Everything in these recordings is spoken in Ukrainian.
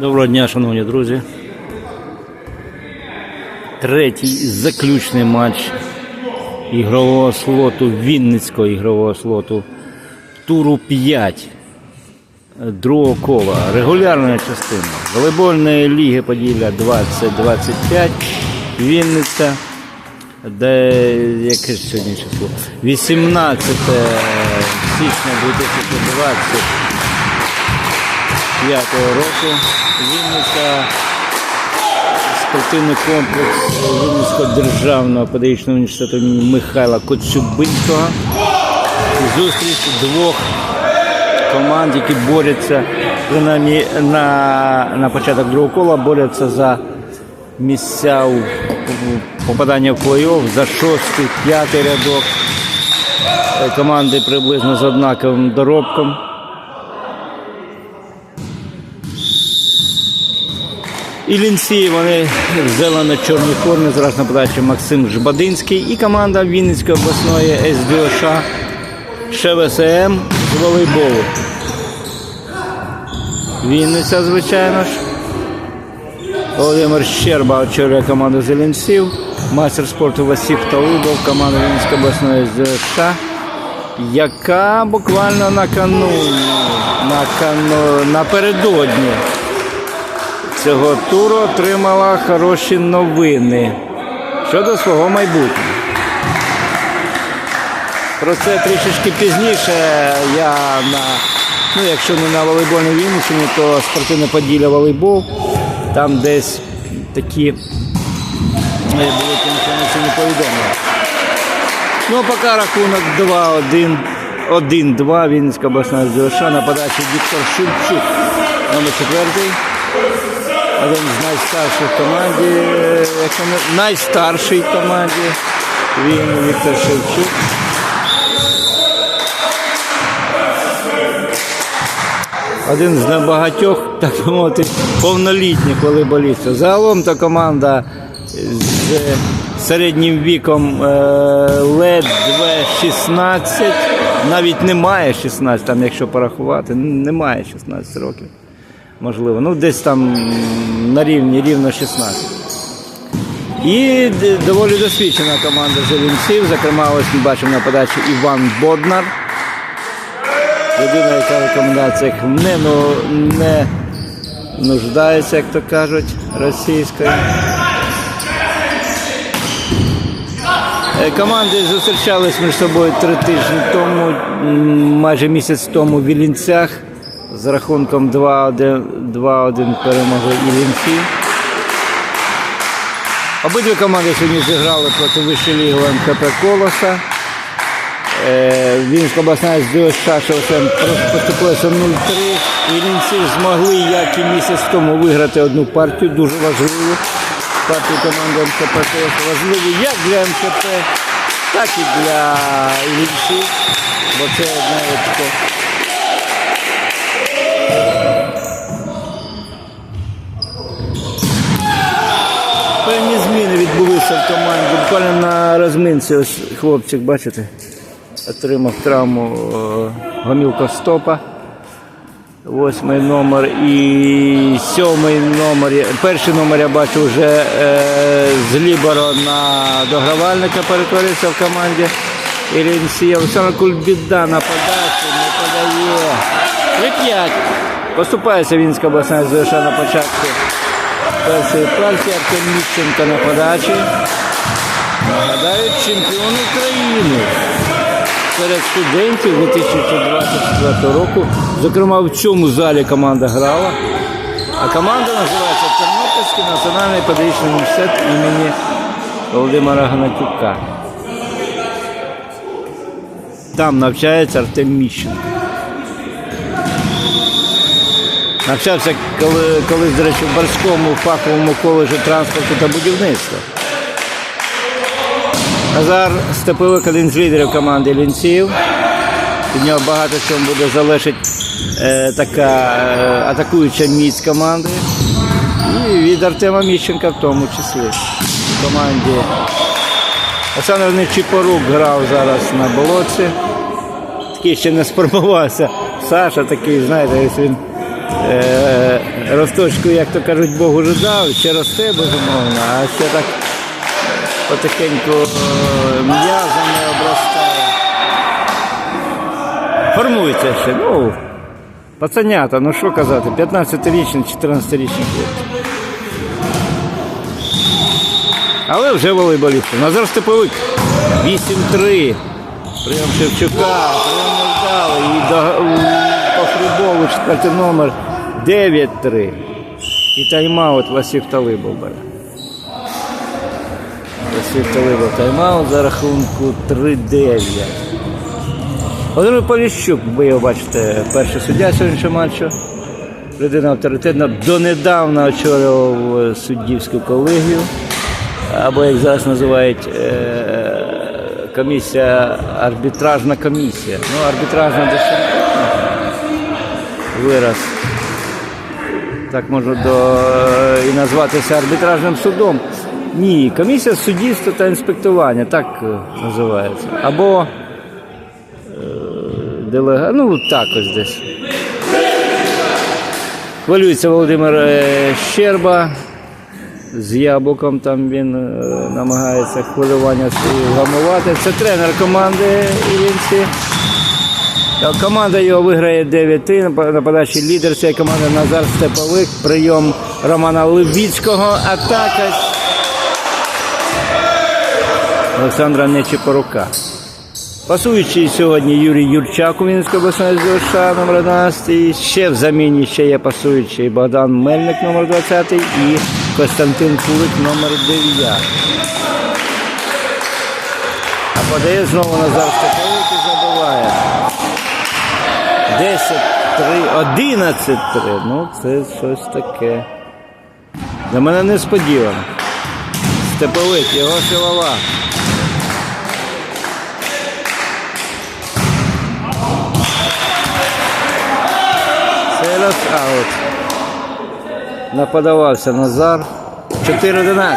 Доброго дня, шановні друзі. Третій заключний матч ігрового слоту, Вінницького ігрового слоту туру 5 другого кола. Регулярна частина. Волейбольної ліги Поділля 2025. Вінниця. Де яке ж сьогодні число? 18 січня 2020 2005 року Вінниця спортивний комплекс Вінницького державного педагогічного університету Михайла Коцюбинського. Зустріч двох команд, які борються принаймні на, на початок другого кола, борються за місця у, у попадання в плей-офф за шостий, п'ятий рядок. Команди приблизно з однаковим доробком. І лінці вони в зелено-чорній формі, зараз на подачі Максим Жбадинський і команда Вінницької обласної СДОШ ШВСМ з волейболу. Вінниця, звичайно ж. Володимир Щерба очолює команду зеленців. Майстер спорту Васів Талибов, команда Вінницької обласної СДОШ, яка буквально накануні, на кану, напередодні цього туру отримала хороші новини щодо свого майбутнього. Про це трішечки пізніше я на, ну якщо не на волейбольній Вінниччині, то спортивне поділля волейбол. Там десь такі е, були інформаційні повідомлення. Ну, поки рахунок 2-1. 1-2 Вінницька обласна ЗДШ на подачі Віктор Шевчук. Номер четвертий. Один з найстарших команді, найстарший команді. Він Віктор Шевчук. Один з небагатьох, так би мовити, повнолітніх волейболістів. Загалом та команда з середнім віком е, ледве 16, навіть немає 16, там, якщо порахувати, немає 16 років. Можливо, ну десь там на рівні рівно 16. І доволі досвідчена команда зеленців. Зокрема, ось ми бачимо на подачі Іван Боднар. Людина, яка в рекомендаціях не, ну, не нуждається, як то кажуть, російською. Е, Команди зустрічались між собою три тижні тому, майже місяць тому в Іллінцях. З рахунком 2-1 2-1 перемогли Іллінці. Обидві команди сьогодні зіграли проти вищої ліги МКП Колоса. Е, Вінська обласна Шашевсем поступилася 0-3. Іллінці змогли, як і місяць тому, виграти одну партію, дуже важливу. Партію команди МКП Колоса важливу як для МКП, так і для Іллінців. Бо це одне зміни в команді. Буквально на розминці ось хлопчик, бачите, отримав травму е, гомілка стопа. Восьмий номер і сьомий номер. Перший номер я бачу вже е, з Ліборо на догравальника перетворився в команді. Іринсія. Олександр Кульбіда на подачу, не подає. 3-5. Поступається Вінська обласна ЗВШ на початку першої партії. Артем Міщенко на подачі. Нагадаю, чемпіон України серед студентів 2024 року. Зокрема, в цьому залі команда грала. А команда називається Тернопільський національний педагогічний університет імені Володимира Гнатюка. Там навчається Артем Міщенко. Навчався коли, колись, до речі, в Барському фаховому коледжі транспорту та будівництва. Назар Степилик один з лідерів команди лінців. Від нього багато в буде залежить е, така е, атакуюча міць команди. І від Артема Міщенка в тому числі. В команді. Олександр Нечіпорук грав зараз на болотці. Такий ще не сформувався. Саша такий, знаєте, ось він росточку, як то кажуть, Бог уже дав, ще росте безумовно, а ще так потихеньку е, м'язами обростає. Формується ще. Ну, пацанята, ну що казати, 15-річні, 14-річні хлопці. Але вже волейболісти. Назар Степовик 8-3. Прийом Шевчука, прийом четвертий номер 9-3. І тайм-аут Василь Талибов бере. Василь Талибов тайм-аут за рахунку 3-9. Володимир Поліщук, ви його бачите, перший суддя сьогоднішнього матчу. Людина авторитетна, донедавна очолював суддівську колегію, або як зараз називають е, комісія, арбітражна комісія. Ну, арбітражна дещо вираз. Так можна до, і назватися арбітражним судом. Ні, комісія суддівства та інспектування, так е, називається. Або делега... Ну, так ось десь. Хвилюється Володимир е, Щерба. З яблуком там він е, намагається хвилювання свої вгамувати. Це тренер команди Іллінці. Та Команда його виграє 9-3. На подачі лідер цієї команди Назар Степовик. Прийом Романа Левіцького. Атака Олександра Нечипорука. Пасуючий сьогодні Юрій Юрчак у Вінницької обласної ЗОШ номер 11. І ще в заміні ще є пасуючий Богдан Мельник номер 20 і Костянтин Кулик номер 9. А подає знову Назар Степовик і забиває. 10-3, 11-3. Ну, це щось таке. Для мене несподівано. Степовик, його силова. Раз аут. Наподавався Назар. 4-11.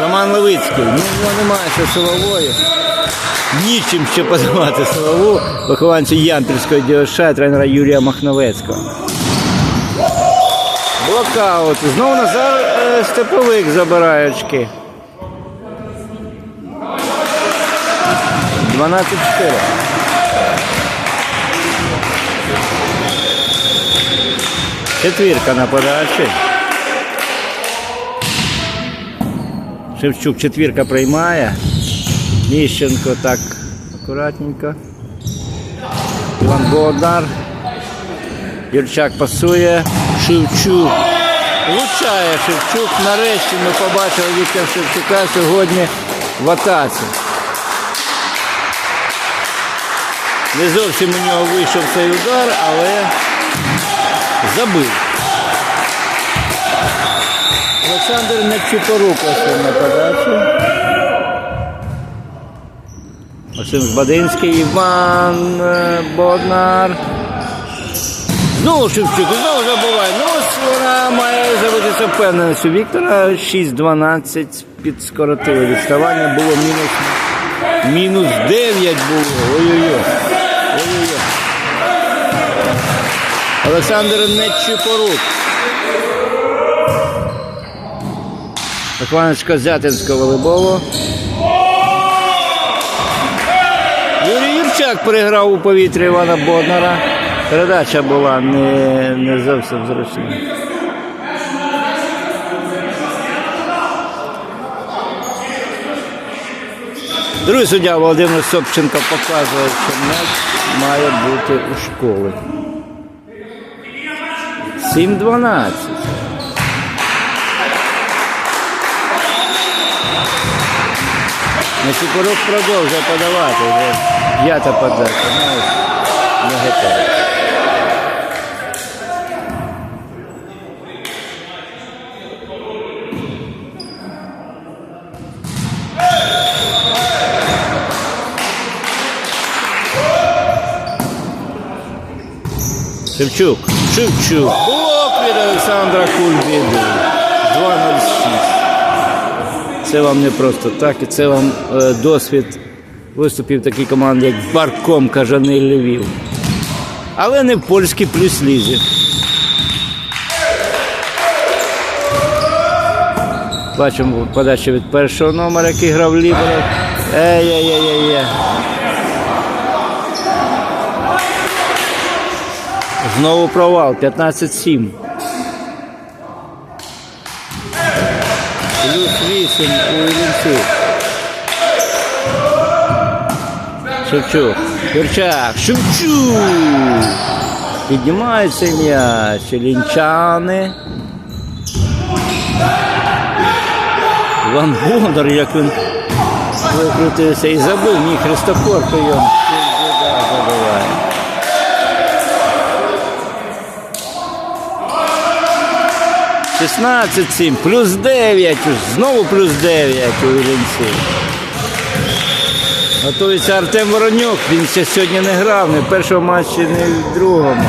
Роман Левицький. Ну, немає ще силової. Нічим ще подавати силову. Вихованцю Ямпільського ДЮШ, тренера Юрія Махновецького. Блокаут. Знову Назар е, Степовик забирає очки. 12-4. Четвірка на подачі. Шевчук четвірка приймає. Міщенко так акуратненько. Іван Богдар. Юрчак пасує. Шевчук. Влучає Шевчук. Нарешті ми побачили Віктора Шевчука сьогодні в атаці. Не зовсім у нього вийшов цей удар, але забив. Олександр Нечипорук ось на подачі. Максим Збадинський, Іван е, Боднар. Знову Шевчук, знову забуває. Ну, ось вона має забитися впевненість у Віктора. 6-12 підскоротили відставання. Було мінус, мінус 9 було. Ой-ой-ой. Ой-ой-ой. Олександр Нечипорук. Вихованець Зятинського волейболу. Юрій Юрчак переграв у повітрі Івана Боднара. Передача була не, не зовсім зручна. Другий суддя Володимир Собченко показує, що м'яч має бути у школи. 7-12. Несіпорук продовжує подавати. П'ята подача. Ну, не готова. Шевчук. Шевчук. Блок від Олександра Кульбіду. 2-0-6. Це вам не просто так, і це вам е, досвід виступів такій команди, як Барком Кажани Львів. але не в польській плюс лізі. Бачимо подачу від першого номера, який грав лібером. Ей-ей-ей-ей. Знову провал, 15-7. Плюс 8 у Іллінцю. Шевчук. Юрчак. Шевчук. Піднімається м'яч. Лінчани. Іван Бондар, як він викрутився і забив мій Христофор прийом. Шістнадцять сім, плюс 9, знову плюс 9 у Іллінці. Готується Артем Воронюк, він ще сьогодні не грав, не в першому матчі, не в другому.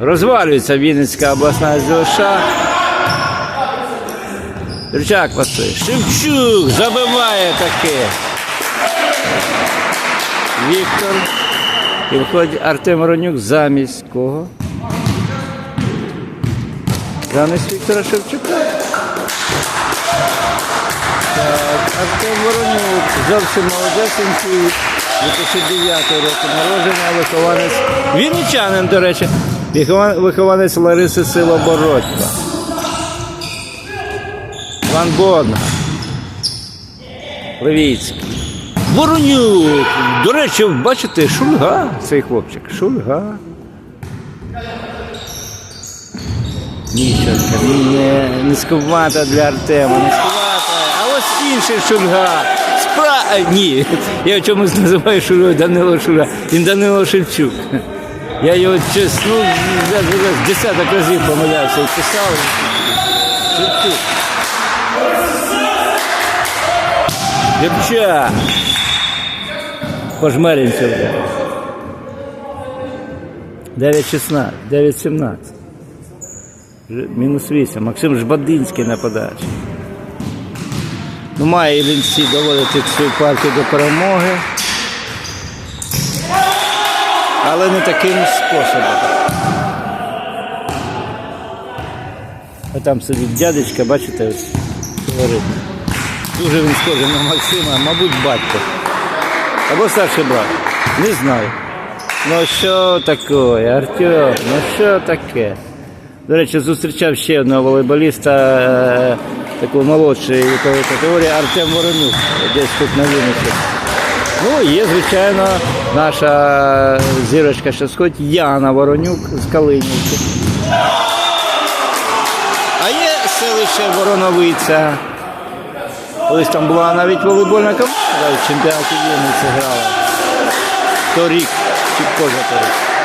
Розвалюється Вінницька обласна ЗОШ. Юрчак пасує. Шевчук забиває таке. Віктор. І виходить Артем Воронюк замість кого? Замість Віктора Шевчука. Артем Воронюк, зовсім молодесенький, 2009 року народження, вихованець. Вінничанин, до речі, вихованець Лариси Силобородько. Ван Бодна. Левіцький. Воронюк. До речі, бачите, шульга цей хлопчик. Шульга. Міщенка. Не, низьковата для Артема. Низьковата. Інший шульга. Спра... Ні. Я чомусь називаю шульгою Данило Шульга. Він Данило Шевчук. Я його чесно, ну, десяток разів помилявся і писав. Шевчук. Дівча. Пожмеринця вже. 9-16, 9-17. Мінус 8. Максим Жбадинський на подачі. Ну, має Іллінці доводити цю партію до перемоги. Але не таким способом. А там сидить дядечка, бачите, ось говорить. Дуже він схожий на Максима, мабуть, батько. Або старший брат. Не знаю. Ну що таке, Артем? Ну що таке? До речі, зустрічав ще одного волейболіста е, такої молодшої вікової категорії Артем Воронюк, десь тут на Вінниці. Ну, є, звичайно, наша зірочка, що сходить, Яна Воронюк з Калинівки. А є селище Вороновиця. Колись там була навіть волейбольна команда в чемпіонаті Вінниці грала. Торік, чи позаторік.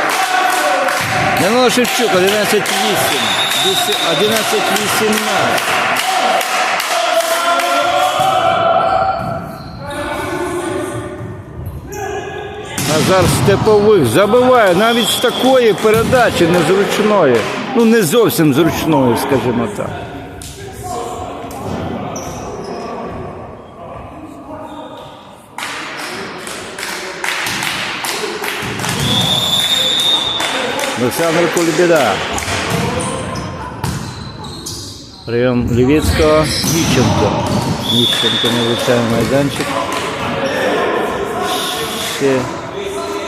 Данило Шевчук, 11-8. 11-18. Назар Степових забиває навіть з такої передачі незручної. Ну не зовсім зручної, скажімо так. Олександр Кульбіда. Прийом Лівіцького. Ніщенко. Ніщенко не влучає майданчик. Ще.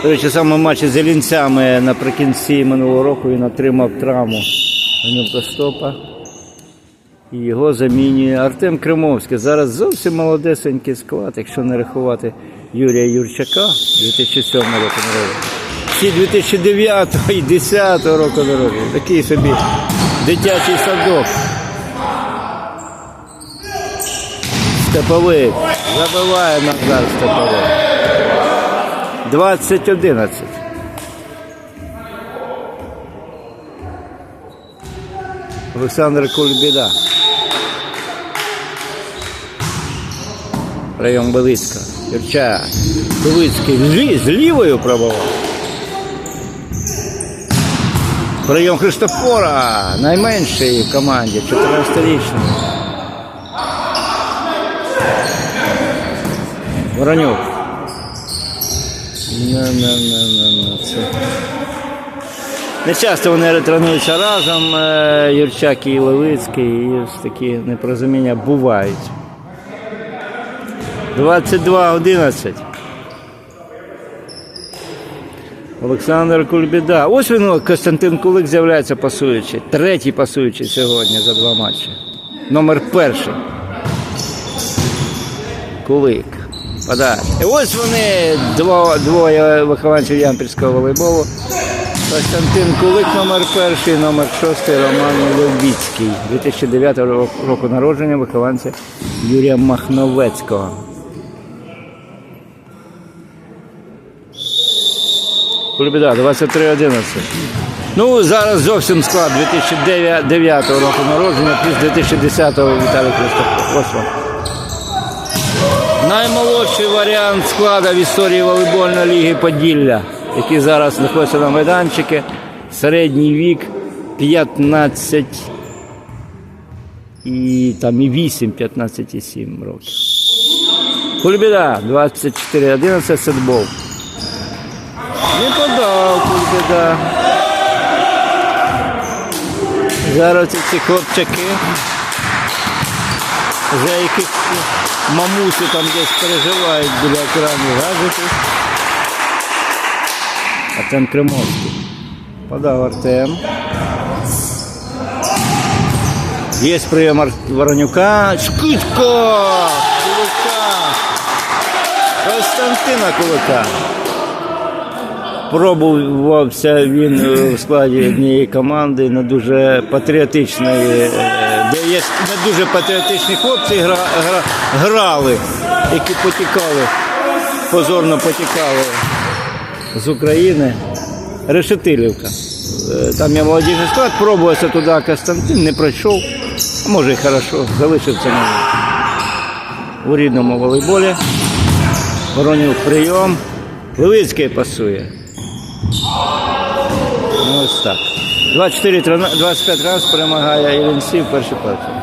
До речі, саме в матчі з Ілінцями наприкінці минулого року він отримав травму стопа. І його замінює Артем Кримовський. Зараз зовсім молодесенький склад, якщо не рахувати Юрія Юрчака 2007 року народження. Всі 2009 і 2010 року народження. Такий собі дитячий садок. Степовик. Забиває Назар Степовик. 20-11. Олександр Кульбіда. Прийом Белицька. Юрча. Белицький з лівою пробував. Прийом Христофора. Найменший в команді. 14-річний. Воронюк. Не, не, не, не. Це... Не часто вони тренуються разом, е, Юрчак і Левицький, і такі непорозуміння бувають. 22-11. Олександр Кульбіда. Ось він, Костянтин Кулик з'являється пасуючий. Третій пасуючий сьогодні за два матчі. Номер перший. Кулик. Подай. І ось вони дво, двоє вихованців ямпільського волейболу. Костянтин Кулик номер перший, номер шостий Роман Левіцький. 2009 року народження вихованця Юрія Махновецького. Кульбіда, 23-11. Ну, зараз зовсім склад 2009 року народження, плюс 2010 Віталій Христофор. Наймолодший варіант складу в історії волейбольної ліги Поділля, який зараз знаходиться на майданчику. Середній вік 15 і там і 8, 15 і 7 років. Кульбіда 24-11 сетбол. Не подав Кульбіда. Зараз ці хлопчаки за яких мамусі там десь переживають біля екранів гаджети. Артем Кримовський. Подав Артем. Є прийом Воронюка. Шкутко! Кулика! Константина Кулика. Пробувався він е, в складі однієї команди на дуже патріотичної, е, де є не дуже патріотичні хлопці гра, гра, грали, які потікали, позорно потікали з України. Решетилівка. Е, Там є молодіжний склад, пробувався туди Костянтин, не пройшов. Може і хорошо, залишився на у рідному волейболі. Воронюк прийом. Левицький пасує. Ну, ось так. 24 25 раз перемагає Єленсів перший партій.